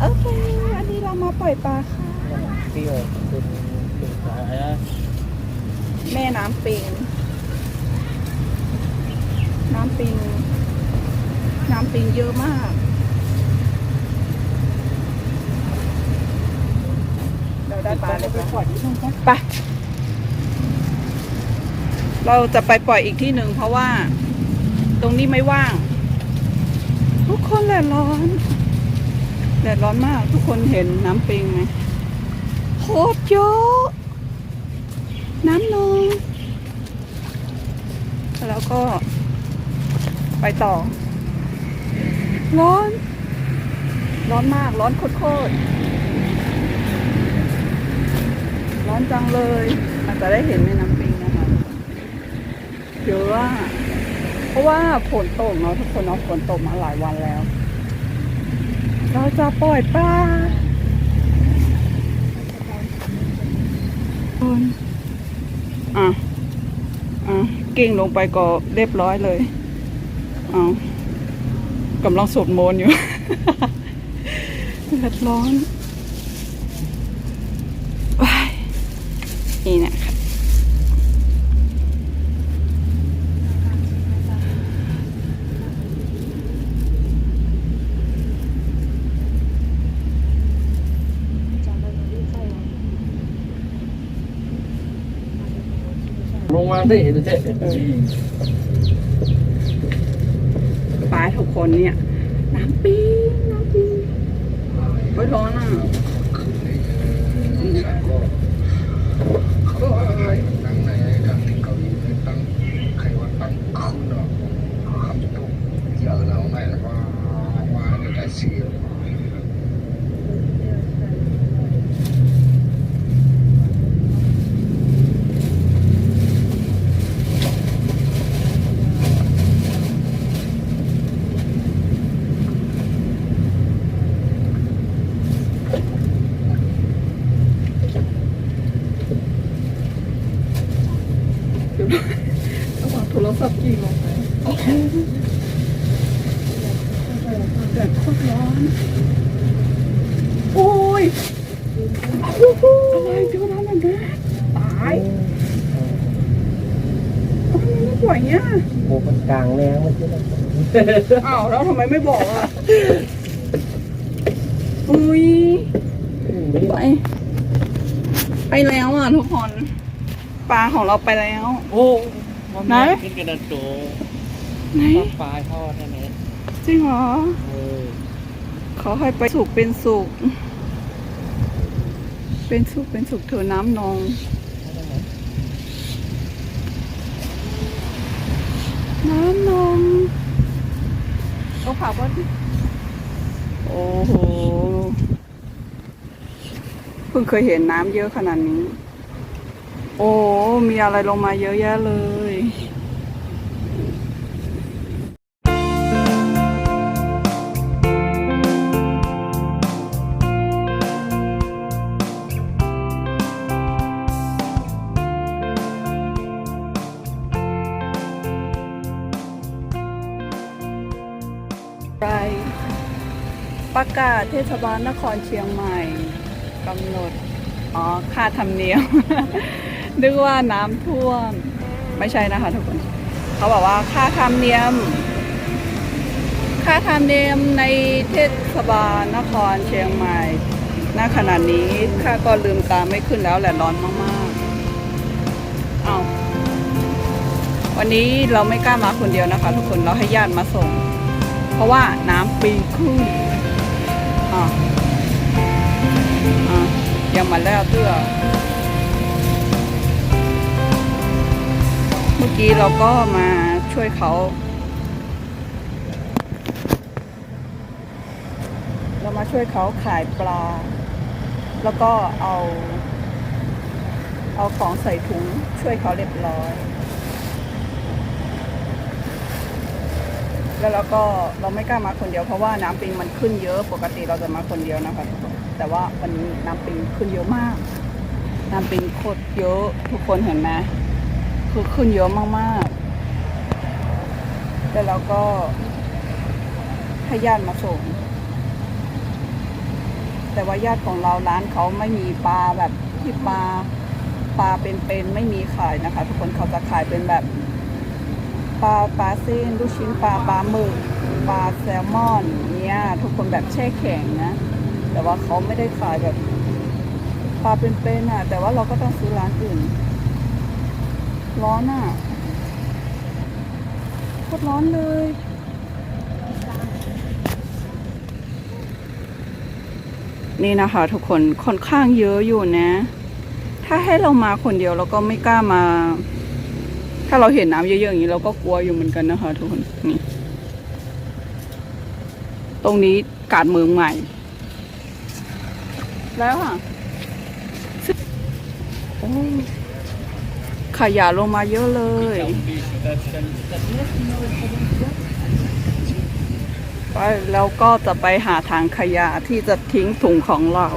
โอเค อันนี้เรามาปล่อยปลาค่ะ เปรี้ยวเป็นเป็นสายนะแม่น้ำปิง น้ำปิง น้ำปิงเยอะมาก เราได้ปลาเลยไปปล่อยที่นู่นกันไป เราจะไปปล่อยอีกที่หนึ่งเพราะว่า ตรงนี้ไม่ว่าง ทุกคนแดดร้อน แดดร้อนมากทุกคนเห็นน้ำปิงไหมโคตรเยอะน้ำนองแล้วก็ ไปต่อ ร้อน ร้อนมากร้อนโคตรร้อนจังเลย อาจจะได้เห็นแม่น้ำปิงนะคะเยอะอะเพราะว่าฝนตกเนาะทุกคนเนาะฝนตกมาหลายวันแล้ว เราจะปล่อยปลาคนอะ อะ กิ้งลงไปก็เรียบร้อยเลยเอากำลังสวดมนต์อยู่เดือดร้อนว้ายนี่นะครั ลงมาได้เห็นเจ๊ปลาทุกคนเนี่ย น้ำปีงน้ำปีงโอ้ยร้อนอะ เขาว่าใครตั้งในทางเกาหลีตั้งใครว่าตั้งคืนเนาะคำตุกเยอะเราไม่แล้วว่าว่าจะได้เสีย ระหว่างโทรศัพท์กี่ลงไปโอเคแดดโคตรร้อน โอ้ยอะไรจะมาทำแบบนี้ตายทำไมไม่ปล่อยเงี้ยโอ้มันกลางแรงมันจะได้อ้าวแล้วทำไมไม่บอกอะ อุ้ยไป ไปแล้วอะทุกคน ปลาของเราไปแล้ว โอ้ไหน ขึ้นกระดานโจไหนปลาปลายทอดนั่นเองจริงเหรอเออขอให้ไปสุขเป็นสุขเป็นสุขเป็นสุขเถอะน้ำนอง น้ำนองเอาผักว่าโอ้โห เพิ่งเคยเห็นน้ำเยอะขนาดนี้ โอ้ มีอะไรลงมาเยอะแยะเลยไรประกาศเทศบาลนครเชียงใหม่กำหนด อ๋อ ค่าธรรมเนียม นึกว่าน้ำท่วม ไม่ใช่นะคะทุกคน เขาบอกว่าค่าธรรมเนียม ค่าธรรมเนียมในเทศบาลนครเชียงใหม่ณขณะนี้ข้าก็ลืมตาไม่ขึ้นแล้วแหละร้อนมากๆ เอาวันนี้เราไม่กล้ามาคนเดียวนะคะ ทุกคนเราให้ญาติมาส่ง เพราะว่าน้ำปีขึ้นอ่าอ่ายังมาแล้วเตื้อ กี้เราก็มาช่วยเขา เรามาช่วยเขาขายปลา แล้วก็เอา เอาของใส่ถุงช่วยเขาเรียบร้อย แล้วเราก็เราไม่กล้ามาคนเดียวเพราะว่าน้ำปิงมันขึ้นเยอะปกติเราจะมาคนเดียวนะคะแต่ว่าวันนี้น้ำปิงขึ้นเยอะมาก น้ำปิงโคตรเยอะทุกคนเห็นไหม คือขึ้นเยอะมากๆ แต่เราก็ให้ญาติมาส่ง แต่ว่าญาติของเราร้านเขาไม่มีปลาแบบที่ปลาปลาเป็นๆไม่มีขายนะคะ ทุกคนเขาจะขายเป็นแบบปลาปลาเส้นลูกชิ้นปลาปลาหมึกปลาแซลมอนเนี่ยทุกคนแบบแช่แข็งนะ แต่ว่าเขาไม่ได้ขายแบบปลาเป็นๆอะ แต่ว่าเราก็ต้องซื้อร้านอื่น ร้อนอะโคตรร้อนเลยนี่นะคะทุกคนค่อนข้างเยอะอยู่นะ ถ้าให้เรามาคนเดียวเราก็ไม่กล้ามา ถ้าเราเห็นน้ำเยอะๆอย่างนี้เราก็กลัวอยู่เหมือนกันนะคะ ทุกคนนี่ตรงนี้กาดเมืองใหม่ แล้วอะโอ้ ขยะลงมาเยอะเลย ไปแล้วก็จะไปหาทางขยะที่จะทิ้งถุงของเรา